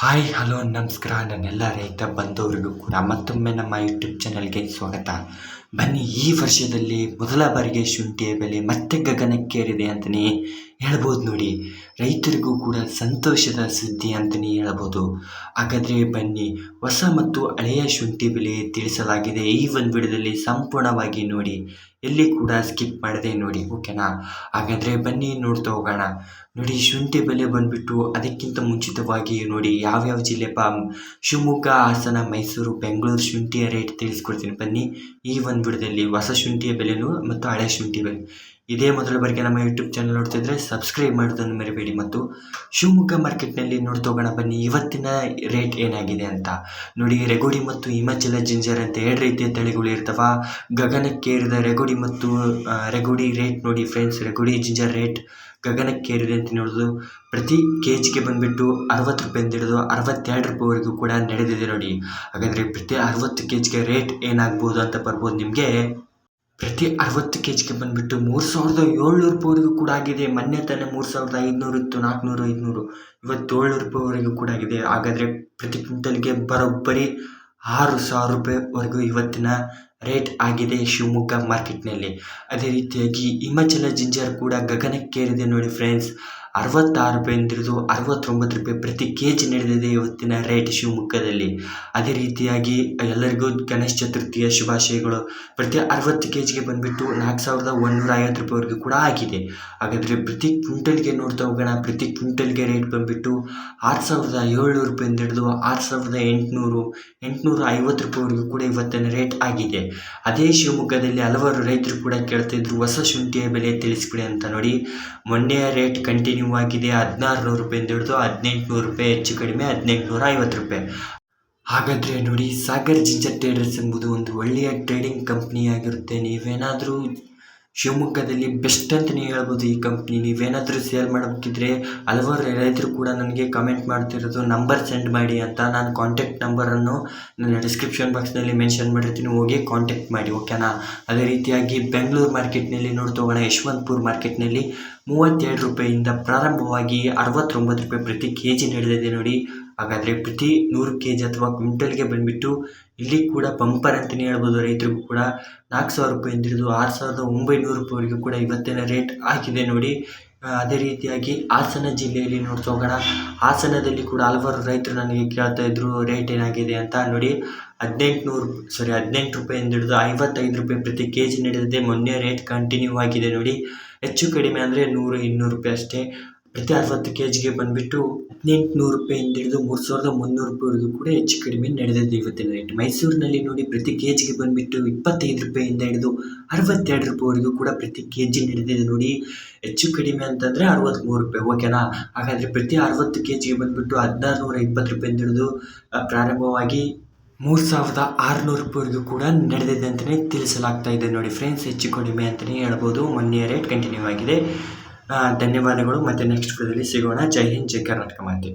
Hi, hello, ನಮಸ್ಕಾರ. ನನ್ನೆಲ್ಲ ರೈತ ಬಂದವರಿಗೂ ಕೂಡ ಮತ್ತೊಮ್ಮೆ ನಮ್ಮ ಯೂಟ್ಯೂಬ್ ಚಾನಲ್ಗೆ ಸ್ವಾಗತ. ಬನ್ನಿ, ಈ ವರ್ಷದಲ್ಲಿ ಮೊದಲ ಬಾರಿಗೆ ಶುಂಠಿಯ ಬೆಲೆ ಮತ್ತೆ ಗಗನಕ್ಕೇರಿದೆ ಅಂತಲೇ ಹೇಳ್ಬೋದು ನೋಡಿ. ರೈತರಿಗೂ ಕೂಡ ಸಂತೋಷದ ಸುದ್ದಿ ಅಂತಲೇ ಹೇಳಬಹುದು ಹಾಗಾದರೆ ಬನ್ನಿ, ಹೊಸ ಮತ್ತು ಹಳೆಯ ಶುಂಠಿ ಬೆಲೆ ತಿಳಿಸಲಾಗಿದೆ. ಈ ಒಂದು ವಿಡಿಯೋದಲ್ಲಿ ಸಂಪೂರ್ಣವಾಗಿ ನೋಡಿ. ಎಲ್ಲಿ ಕೂಡ ಸ್ಕಿಪ್ ಮಾಡದೆ ನೋಡಿ ಓಕೆನಾ ಹಾಗಾದರೆ ಬನ್ನಿ ನೋಡ್ತಾ ಹೋಗೋಣ. ನೋಡಿ, ಶುಂಠಿ ಬೆಲೆ ಬಂದುಬಿಟ್ಟು ಅದಕ್ಕಿಂತ ಮುಂಚಿತವಾಗಿ ನೋಡಿ, ಯಾವ್ಯಾವ ಜಿಲ್ಲೆ ಪ ಶಿವಮೊಗ್ಗ, ಹಾಸನ, ಮೈಸೂರು, ಬೆಂಗಳೂರು ಶುಂಠಿಯ ರೇಟ್ ತಿಳಿಸ್ಕೊಡ್ತೀನಿ ಬನ್ನಿ. ಈ ಒಂದು ವಿಡಿಯೋದಲ್ಲಿ ಹೊಸ ಶುಂಠಿಯ ಬೆಲೆನೂ ಮತ್ತು ಹಳೆ ಶುಂಠಿ ಬೆಲೆ. ಇದೇ ಮೊದಲ ಬಾರಿಗೆ ನಮ್ಮ ಯೂಟ್ಯೂಬ್ ಚಾನಲ್ ನೋಡ್ತಿದ್ರೆ ಸಬ್ಸ್ಕ್ರೈಬ್ ಮಾಡೋದನ್ನು ಮರಿಬೇಡಿ ಮತ್ತು ಶಿವಮೊಗ್ಗ ಮಾರ್ಕೆಟ್ನಲ್ಲಿ ಹೋಗೋಣ. ಬನ್ನಿ, ಇವತ್ತಿನ ರೇಟ್ ಏನಾಗಿದೆ ಅಂತ. ನೋಡಿ, ರೆಗೋಡಿ ಮತ್ತು ಹಿಮಾಚಲ ಜಿಂಜರ್ ಅಂತ ಎರಡು ರೀತಿಯ ತಳಿಗಳು ಇರ್ತವ. ಗಗನಕ್ಕೇರಿದ ರೆಗೋಡಿ ಮತ್ತು ರೆಗೋಡಿ ರೇಟ್ ನೋಡಿ ಫ್ರೆಂಡ್ಸ್ ರೆಗೋಡಿ ಜಿಂಜರ್ ರೇಟ್ ಗಗನಕ್ಕೇರಿದೆ ಅಂತ ನೋಡೋದು. ಪ್ರತಿ ಕೆ ಜಿಗೆ ಬಂದುಬಿಟ್ಟು ಅರವತ್ತು ರೂಪಾಯಿಂದ ಹಿಡಿದು ಅರವತ್ತೆರಡು ರೂಪಾಯಿವರೆಗೂ ಕೂಡ ನಡೆದಿದೆ ನೋಡಿ. ಹಾಗಾದರೆ ಪ್ರತಿ ಅರವತ್ತು ಕೆ ಜಿಗೆ ರೇಟ್ ಏನಾಗ್ಬೋದು ಅಂತ ಬರ್ಬೋದು ನಿಮಗೆ? ಪ್ರತಿ ಅರವತ್ತು ಕೆ ಜಿಗೆ ಬಂದುಬಿಟ್ಟು ಮೂರು ಸಾವಿರದ ಏಳ್ನೂರು ರೂಪಾಯಿವರೆಗೂ ಕೂಡ ಆಗಿದೆ. ಮೊನ್ನೆ ತಾನೇ ಮೂರು ಸಾವಿರದ ಐದುನೂರು ಇತ್ತು, ನಾಲ್ಕುನೂರು, ಐದುನೂರು. ಇವತ್ತು ಏಳ್ನೂರು ರೂಪಾಯಿವರೆಗೂ ಕೂಡ ಆಗಿದೆ. ಹಾಗಾದರೆ ಪ್ರತಿ ಕ್ವಿಂಟಲ್ಗೆ ಬರೋಬ್ಬರಿ ಆರು ಸಾವಿರ ರೂಪಾಯಿವರೆಗೂ ಇವತ್ತಿನ ರೇಟ್ ಆಗಿದೆ ಶಿವಮೊಗ್ಗ ಮಾರ್ಕೆಟ್ನಲ್ಲಿ. ಅದೇ ರೀತಿಯಾಗಿ ಹಿಮಾಚಲ ಜಿಂಜರ್ ಕೂಡ ಗಗನಕ್ಕೇರಿದೆ ನೋಡಿ ಫ್ರೆಂಡ್ಸ್. ಅರವತ್ತಾರು ರೂಪಾಯಿಂದ ಹಿಡಿದು ಅರವತ್ತೊಂಬತ್ತು ರೂಪಾಯಿ ಪ್ರತಿ ಕೆ ಜಿ ನಡೆದಿದೆ ಇವತ್ತಿನ ರೇಟ್ ಶಿವಮೊಗ್ಗದಲ್ಲಿ. ಅದೇ ರೀತಿಯಾಗಿ ಎಲ್ಲರಿಗೂ ಗಣೇಶ ಚತುರ್ಥಿಯ ಶುಭಾಶಯಗಳು. ಪ್ರತಿ ಅರವತ್ತು ಕೆ ಜಿಗೆ ಬಂದುಬಿಟ್ಟು ನಾಲ್ಕು ಸಾವಿರದ ಒಂದೂರ ಐವತ್ತು ರೂಪಾಯಿವರೆಗೂ ಕೂಡ ಆಗಿದೆ. ಹಾಗಾದರೆ ಪ್ರತಿ ಕ್ವಿಂಟಲ್ಗೆ ನೋಡ್ತಾ ಹೋಗೋಣ. ಪ್ರತಿ ಕ್ವಿಂಟಲ್ಗೆ ರೇಟ್ ಬಂದುಬಿಟ್ಟು ಆರು ಸಾವಿರದ ಏಳ್ನೂರು ರೂಪಾಯಿಂದ ಹಿಡಿದು ಆರು ಸಾವಿರದ ಎಂಟುನೂರು, ಎಂಟುನೂರ ಐವತ್ತು ರೂಪಾಯಿವರೆಗೂ ಕೂಡ ಇವತ್ತಿನ ರೇಟ್ ಆಗಿದೆ. ಅದೇ ಶಿವಮೊಗ್ಗದಲ್ಲಿ ಹಲವಾರು ರೈತರು ಕೂಡ ಕೇಳ್ತಿದ್ರು ಹೊಸ ಶುಂಠಿಯ ಬೆಲೆ ತಿಳಿಸ್ಬಿಡಿ ಅಂತ ನೋಡಿ. ಮೊನ್ನೆಯ ರೇಟ್ ಕಂಟಿನ್ಯೂ ಆಗಿದೆ ಹದಿನಾರು ನೂರು ರೂಪಾಯಿಂದ ಹಿಡಿದು ಹದಿನೆಂಟು ನೂರು ರೂಪಾಯಿ ಹೆಚ್ಚು ಕಡಿಮೆ ಹದಿನೆಂಟು ನೂರ ಐವತ್ತು ರೂಪಾಯಿ. ಹಾಗಾದರೆ ನೋಡಿ, ಸಾಗರ್ ಜಿಂಜರ್ ಟ್ರೇಡರ್ಸ್ ಎಂಬುದು ಒಂದು ಒಳ್ಳೆಯ ಟ್ರೇಡಿಂಗ್ ಕಂಪ್ನಿಯಾಗಿರುತ್ತೆ. ನೀವೇನಾದರೂ ಶಿವಮೊಗ್ಗದಲ್ಲಿ ಬೆಸ್ಟ್ ಅಂತಲೇ ಹೇಳ್ಬೋದು ಈ ಕಂಪ್ನಿ ನೀವೇನಾದರೂ ಸೇಲ್ ಮಾಡಬೇಕಿದ್ರೆ ಹಲವಾರು ರೈತರು ಕೂಡ ನನಗೆ ಕಮೆಂಟ್ ಮಾಡ್ತಿರೋದು ನಂಬರ್ ಸೆಂಡ್ ಮಾಡಿ ಅಂತ. ನಾನು ಕಾಂಟ್ಯಾಕ್ಟ್ ನಂಬರನ್ನು ನನ್ನ ಡಿಸ್ಕ್ರಿಪ್ಷನ್ ಬಾಕ್ಸ್ನಲ್ಲಿ ಮೆನ್ಷನ್ ಮಾಡಿರ್ತೀನಿ. ಹೋಗಿ ಕಾಂಟ್ಯಾಕ್ಟ್ ಮಾಡಿ ಓಕೆನಾ ಅದೇ ರೀತಿಯಾಗಿ ಬೆಂಗಳೂರು ಮಾರ್ಕೆಟ್ನಲ್ಲಿ ನೋಡ್ತೋಗೋಣ ಯಶವಂತಪುರ ಮಾರ್ಕೆಟ್ನಲ್ಲಿ ಮೂವತ್ತೆರಡು ರೂಪಾಯಿಯಿಂದ ಪ್ರಾರಂಭವಾಗಿ ಅರವತ್ತೊಂಬತ್ತು ರೂಪಾಯಿ ಪ್ರತಿ ಕೆ ಜಿ ನಡೆದಿದೆ ನೋಡಿ. ಹಾಗಾದರೆ ಪ್ರತಿ ನೂರು ಕೆ ಜಿ ಅಥವಾ ಕ್ವಿಂಟಲ್ಗೆ ಬಂದುಬಿಟ್ಟು ಇಲ್ಲಿ ಕೂಡ ಪಂಪರ್ ಅಂತಲೇ ಹೇಳ್ಬೋದು ರೈತರಿಗೂ ಕೂಡ ನಾಲ್ಕು ಸಾವಿರ ರೂಪಾಯಿಂದ ಹಿಡಿದು ಆರು ಸಾವಿರದ ಒಂಬೈನೂರು ರೂಪಾಯಿವರೆಗೂ ಕೂಡ ಇವತ್ತಿನ ರೇಟ್ ಆಗಿದೆ ನೋಡಿ. ಅದೇ ರೀತಿಯಾಗಿ ಹಾಸನ ಜಿಲ್ಲೆಯಲ್ಲಿ ನೋಡ್ತಾ ಹೋಗೋಣ. ಹಾಸನದಲ್ಲಿ ಕೂಡ ಹಲವಾರು ರೈತರು ನನಗೆ ಕೇಳ್ತಾ ಇದ್ರು, ರೇಟ್ ಏನಾಗಿದೆ ಅಂತ? ನೋಡಿ, ಹದಿನೆಂಟುನೂರು ಸಾರಿ ಹದಿನೆಂಟು ರೂಪಾಯಿಂದ ಹಿಡಿದು ಐವತ್ತೈದು ರೂಪಾಯಿ ಪ್ರತಿ ಕೆ ಜಿ ನಡೆದಿದೆ. ಮೊನ್ನೆ ರೇಟ್ ಕಂಟಿನ್ಯೂ ಆಗಿದೆ ನೋಡಿ. ಹೆಚ್ಚು ಕಡಿಮೆ ಅಂದರೆ ನೂರು, ಇನ್ನೂರು ರೂಪಾಯಿ ಅಷ್ಟೇ. ಪ್ರತಿ ಅರವತ್ತು ಕೆ ಜಿಗೆ ಬಂದುಬಿಟ್ಟು ಹದಿನೆಂಟುನೂರು ರೂಪಾಯಿಂದ ಹಿಡಿದು ಮೂರು ಸಾವಿರದ ಮುನ್ನೂರು ರೂಪಾಯಿವರೆಗೂ ಕೂಡ ಹೆಚ್ಚು ಕಡಿಮೆ ನಡೆದಿದೆ ಇವತ್ತಿನ ರೇಟ್ ಮೈಸೂರಿನಲ್ಲಿ ನೋಡಿ ಪ್ರತಿ ಕೆ ಜಿಗೆ ಬಂದುಬಿಟ್ಟು ಇಪ್ಪತ್ತೈದು ರೂಪಾಯಿಂದ ಹಿಡಿದು ಅರವತ್ತೆರಡು ರೂಪಾಯಿವರೆಗೂ ಕೂಡ ಪ್ರತಿ ಕೆ ಜಿ ನಡೆದಿದೆ ನೋಡಿ. ಹೆಚ್ಚು ಕಡಿಮೆ ಅಂತಂದರೆ ಅರವತ್ತ್ಮೂರು ರೂಪಾಯಿ ಓಕೆನಾ ಹಾಗಾದರೆ ಪ್ರತಿ ಅರವತ್ತು ಕೆ ಜಿಗೆ ಬಂದುಬಿಟ್ಟು ಹದಿನಾರು ನೂರ ಇಪ್ಪತ್ತು ರೂಪಾಯಿಂದ ಹಿಡಿದು ಪ್ರಾರಂಭವಾಗಿ ಮೂರು ಸಾವಿರದ ಆರುನೂರು ರೂಪಾಯಿವರೆಗೂ ಕೂಡ ನಡೆದಿದೆ ಅಂತಲೇ ತಿಳಿಸಲಾಗ್ತಾ ಇದೆ ನೋಡಿ. ಫ್ರೆಂಡ್ಸ್ ಹೆಚ್ಚು ಕಡಿಮೆ ಅಂತಲೇ ಹೇಳ್ಬೋದು. ಮೊನ್ನೆಯ ರೇಟ್ ಕಂಟಿನ್ಯೂ ಆಗಿದೆ. ಧನ್ಯವಾದಗಳು. ಮತ್ತು ನೆಕ್ಸ್ಟ್ ವಿಡಿಯೋದಲ್ಲಿ ಸಿಗೋಣ. ಜೈ ಹಿಂದ್ ಜೈ ಕರ್ನಾಟಕ ಮಾತೆ.